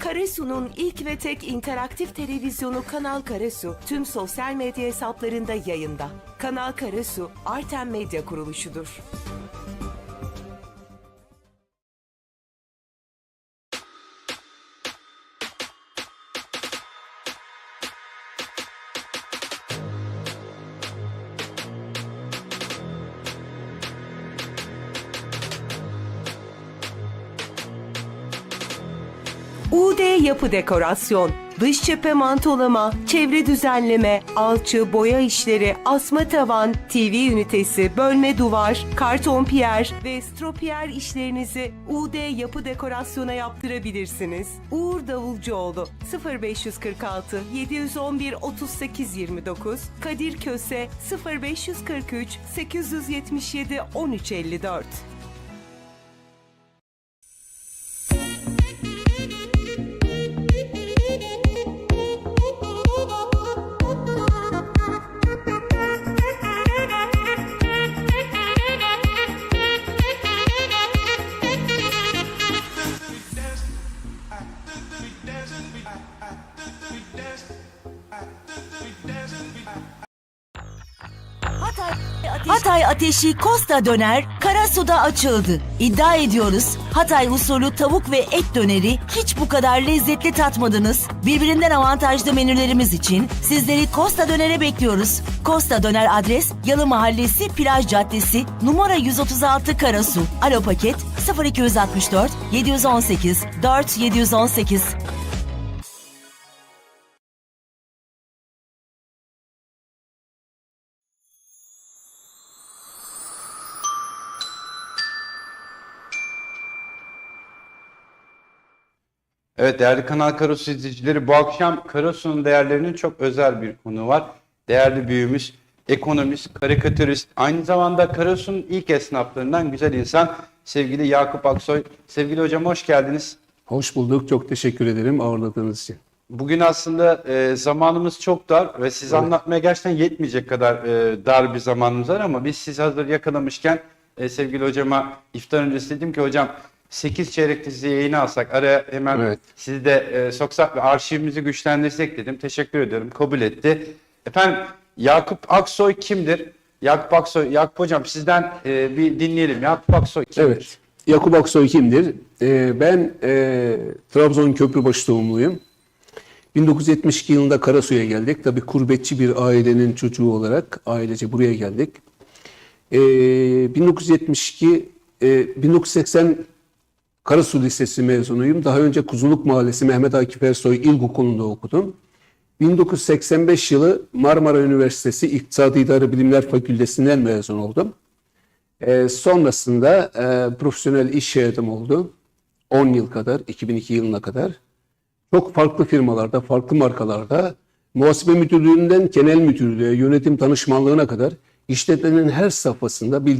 Karesu'nun ilk ve tek interaktif televizyonu Kanal Karesu tüm sosyal medya hesaplarında yayında. Kanal Karesu, Artem Medya kuruluşudur. UD Yapı Dekorasyon, dış cephe mantolama, çevre düzenleme, alçı, boya işleri, asma tavan, TV ünitesi, bölme duvar, karton piyer ve stropiyer işlerinizi UD Yapı Dekorasyon'a yaptırabilirsiniz. Uğur Davulcuoğlu 0546 711 38 29 Kadir Köse 0543 877 1354 Hatay, Ateşi Costa Döner Karasu'da açıldı. İddia ediyoruz Hatay usulü tavuk ve et döneri hiç bu kadar lezzetli tatmadınız. Birbirinden avantajlı menülerimiz için sizleri Costa Döner'e bekliyoruz. Costa Döner adres Yalı Mahallesi Plaj Caddesi numara 136 Karasu. Alo paket 0264 718 4 Evet değerli Kanal Karasu izleyicileri bu akşam Karasu'nun değerlerinin çok özel bir konu var. Değerli büyüğümüz, ekonomist, karikatürist, aynı zamanda Karasu'nun ilk esnaflarından güzel insan sevgili Yakup Aksoy. Sevgili hocam hoş geldiniz. Hoş bulduk. Çok teşekkür ederim ağırladığınız için. Bugün aslında e, zamanımız çok dar ve size anlatmaya gerçekten yetmeyecek kadar e, dar bir zamanımız var ama biz sizi hazır yakalamışken e, sevgili hocama iftar öncesi dedim ki hocam 8 çeyrek dizi yayını alsak araya hemen Evet. sizi de e, soksak ve arşivimizi güçlendirsek dedim. Teşekkür ediyorum. Kabul etti. Efendim Yakup Aksoy kimdir? Yakup Aksoy, Yakup hocam sizden e, bir dinleyelim. Yakup Aksoy kimdir? Evet. Yakup Aksoy kimdir? Ee, ben e, Trabzon Köprübaşı doğumluyum. 1972 yılında Karasu'ya geldik. Tabii kurbetçi bir ailenin çocuğu olarak ailece buraya geldik. Ee, 1972, e, 1980 Karasu Lisesi mezunuyum. Daha önce Kuzuluk Mahallesi Mehmet Akif Ersoy İlkokulu'nda okudum. 1985 yılı Marmara Üniversitesi İktisadi İdari Bilimler Fakültesinden mezun oldum. Ee, sonrasında e, profesyonel iş hayatım oldu. 10 yıl kadar, 2002 yılına kadar. Çok farklı firmalarda, farklı markalarda, muhasebe müdürlüğünden genel müdürlüğe, yönetim danışmanlığına kadar işletmenin her safhasında bilgi